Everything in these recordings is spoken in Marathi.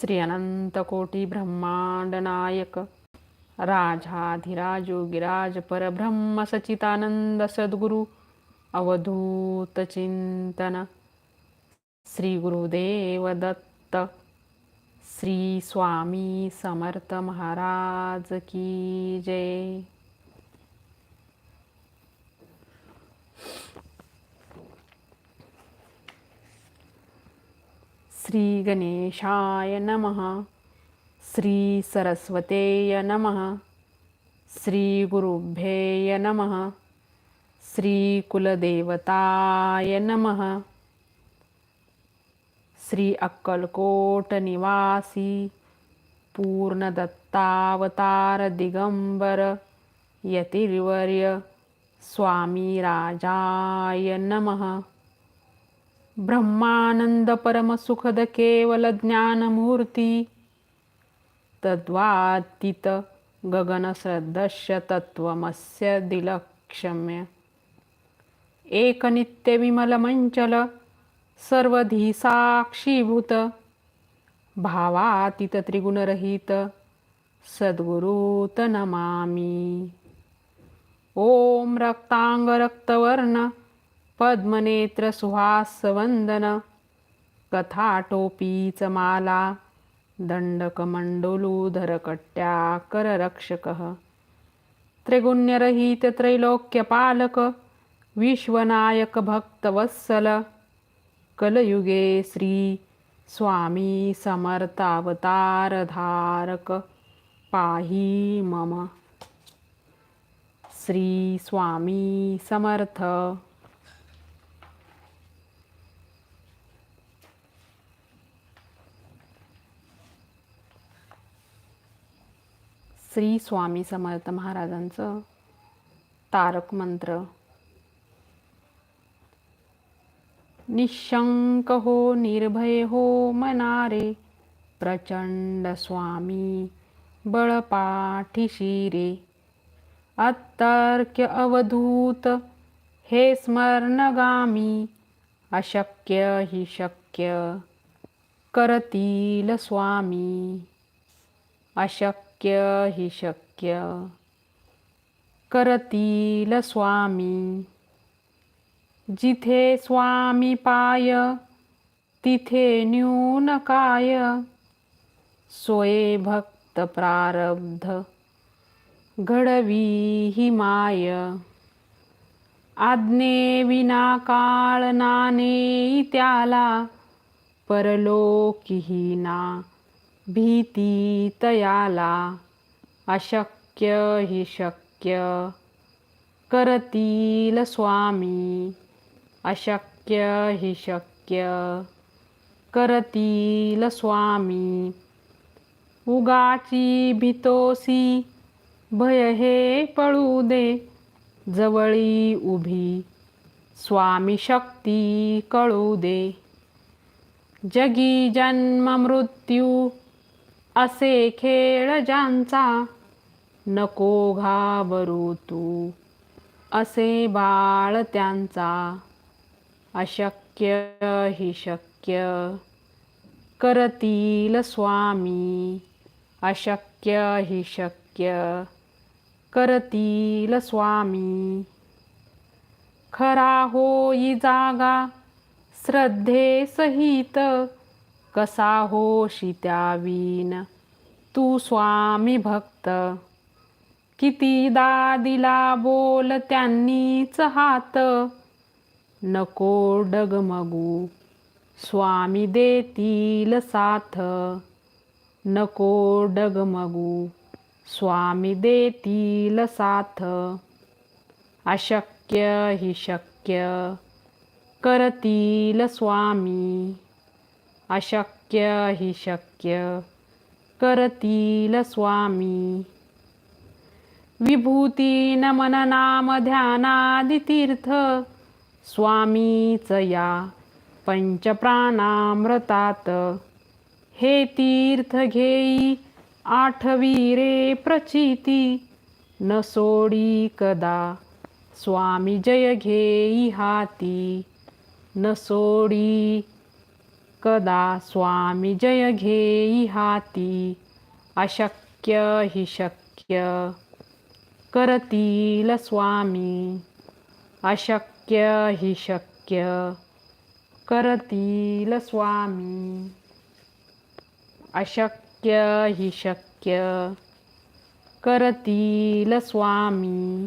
श्री अनंत कोटी ब्रह्मांड नायक राजाधिराजोगिराज परब्रह्म सचितानंद सद्गुरु अवधूत चिंतन। श्री गुरुदेव दत्त श्री स्वामी समर्थ महाराज की जय। श्री गणेशाय नमः। श्री सरस्वतेय नमः। श्री गुरुभ्ये नमः। श्री कुलदेवताय नमः। श्री अक्कलकोट निवासी पूर्णदत्तावतार दिगंबर यतिर्वर्य स्वामी राजाय नमः। ब्रह्मानंद परमसुखद केवल ज्ञानमूर्ती। तद्वातीत गगनश्रद्धस्य तत्त्वमस्य दिलक्षम्य। एकनित्यविमलमञ्चल विमलमञ्चल सर्वधी साक्षीभूत। भावातीत त्रिगुणरहित सद्गुरुत नमामि ॐ रक्ताङ्गरक्तवर्ण। पद्मनेत्र सुहासवंदन कथाटोपीच माला दंडकमंडलूधर कट्ट्याकररक्षकः त्रिगुण्यरहित त्रैलोक्यपालक विश्वनायक कलयुगे श्री स्वामी समर्थावतारधारक पाही मम। श्री स्वामी समर्थ। श्री स्वामी समर्थ महाराजांचं तारक मंत्र. निशंक हो निर्भय हो मनारे प्रचंड स्वामी बळपाठीशी रे अतर्क्य अवधूत हे स्मरणगामी अशक्य हि शक्य करतील स्वामी. अशक्य हि शक्य. करतील स्वामी. जिथे स्वामी पाय तिथे न्यून काय. सोये भक्त प्रारब्ध घडवी ही माय. आज्ञे विना काळ नाने त्याला परलोकीही ना. भीती तयाला अशक्य हि शक्य करतील स्वामी अशक्य हि शक्य करतील स्वामी उगाची भीतोसी भय हे पळू दे जवळी उभी स्वामी शक्ती कळू दे. जगी जन्म मृत्यू असे खेळ ज्यांचा नको घाबरू तू. असे बाळ त्यांचा अशक्य हि शक्य. करतील स्वामी अशक्य हि शक्य. करतील स्वामी. खरा होई जागा श्रद्धे सहित कसा होशी त्यावीन तू स्वामी भक्त. कितीदा दिला बोल त्यांनीच हात. नको डगमगू स्वामी देतील साथ. नको डगमगू स्वामी देतील साथ. अशक्य हि शक्य करतील स्वामी. अशक्य हि शक्य करतील स्वामी. विभूती नमन नाम ध्यानादि तीर्थ स्वामीच या पंचप्राणामृतात. हे तीर्थ घेई आठवी रे प्रचिती न सोडी कदा स्वामी जय घेई हाती न सोडी कदा स्वामी जय घेई हाती अशक्य हि शक्य. करतील स्वामी. अशक्य हि शक्य. करतील स्वामी. अशक्य हि शक्य. करतील स्वामी.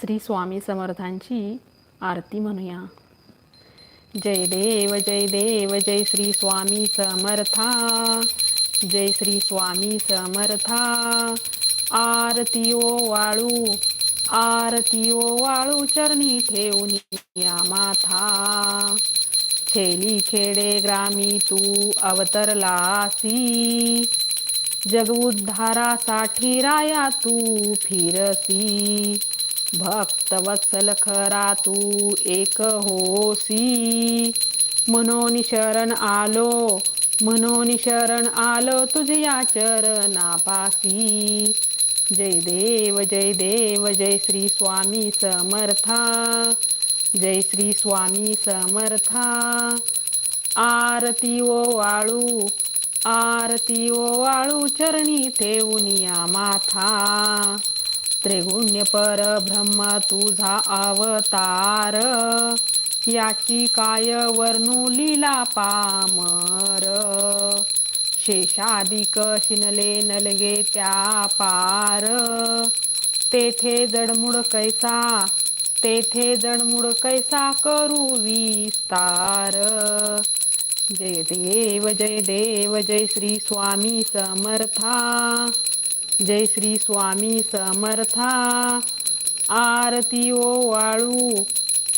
श्री स्वामी समर्थांची आरती म्हणूया. जय देव जय देव जय श्री स्वामी समर्था. जय श्री स्वामी समर्था. आरती ओ वाळू आरती ओ वाळू चरणी ठेवून या माथा. छेली खेडे ग्रामी तू अवतरलासी जग उद्धारासाठी राया तू फिरसी. भक्त वत्सल खरा तू एक होसी. म्हणून शरण आलो म्हणून शरण आलो तुझ्या चरणापासी. जय देव जय देव जय श्री स्वामी समर्था. जय श्री स्वामी समर्था. आरती ओ वाळू आरती ओ वाळू चरणी ठेवून या माथा. त्रिगुण्य परब्रह्म तुझा अवतार. याची काय वर्णू लीला पामर? शेषादिक शिनले नलगे त्या पार. तेथे जडमुड कैसा तेथे जडमुड कैसा करू विस्तार. जय देव जय देव जय श्री स्वामी समर्था. जय श्री स्वामी समर्था. आरती ओ वाळू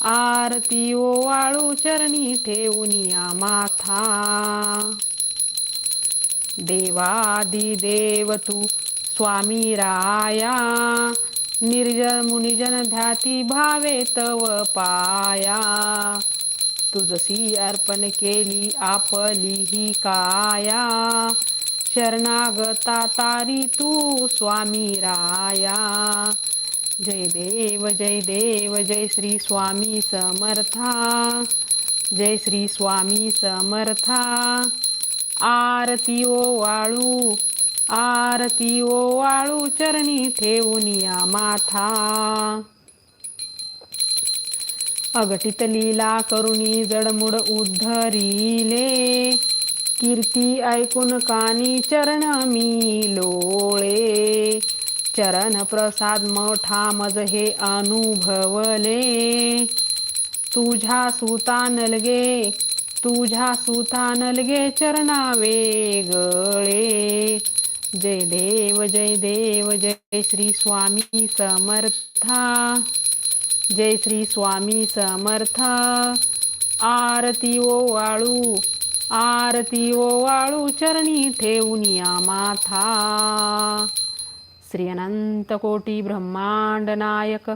आरती ओ वाळू चरणी ठेवून या माथा. देवादिदेव तू स्वामी राया निर्जन मुनिजन ध्याती भावे तव पाया. तुझसी अर्पण केली आपली ही काया शरणागता तारी तू स्वामी राया. जय देव जय देव जय श्री स्वामी समर्था. जय श्री स्वामी समर्था. आरती ओ वाळू आरती ओ वाळू चरणी ठेवून या माथा. अगटित लीला करुणी जडमुड उद्धरिले. कीर्ती ऐकून कानी चरण मी लोळे. चरण प्रसाद मोठा मज हे अनुभवले. तुझ्या सुता नलगे तुझ्या सुता नलगे चरणा वेगळे जय देव जय देव जय श्री स्वामी समर्था. जय श्री स्वामी समर्थ. आरती ओ वाळू आरती ओवाळू वाळू चरणी ठेवून या माथा. श्री अनंत कोटी ब्रह्मांड नायक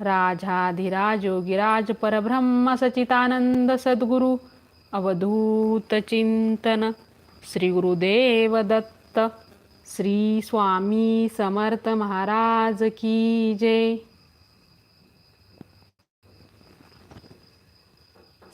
राजाधिराज योगिराज परब्रह्म सचितानंद सद्गुरु अवधूत चिंतन. श्री गुरुदेव दत्त श्री स्वामी समर्थ महाराज की जय.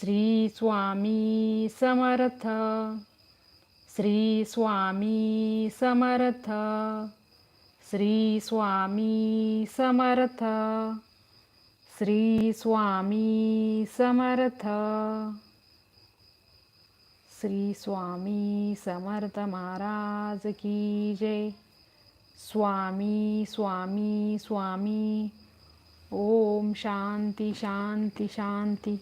श्री स्वामी समर्थ. श्री स्वामी समर्थ. श्री स्वामी समर्थ. श्री स्वामी समर्थ. श्री स्वामी समर्थ महाराज की जय. स्वामी स्वामी स्वामी. ओम शांती शांती शांती.